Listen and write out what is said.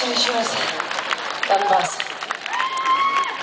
çalışıyoruz. Ben bazı.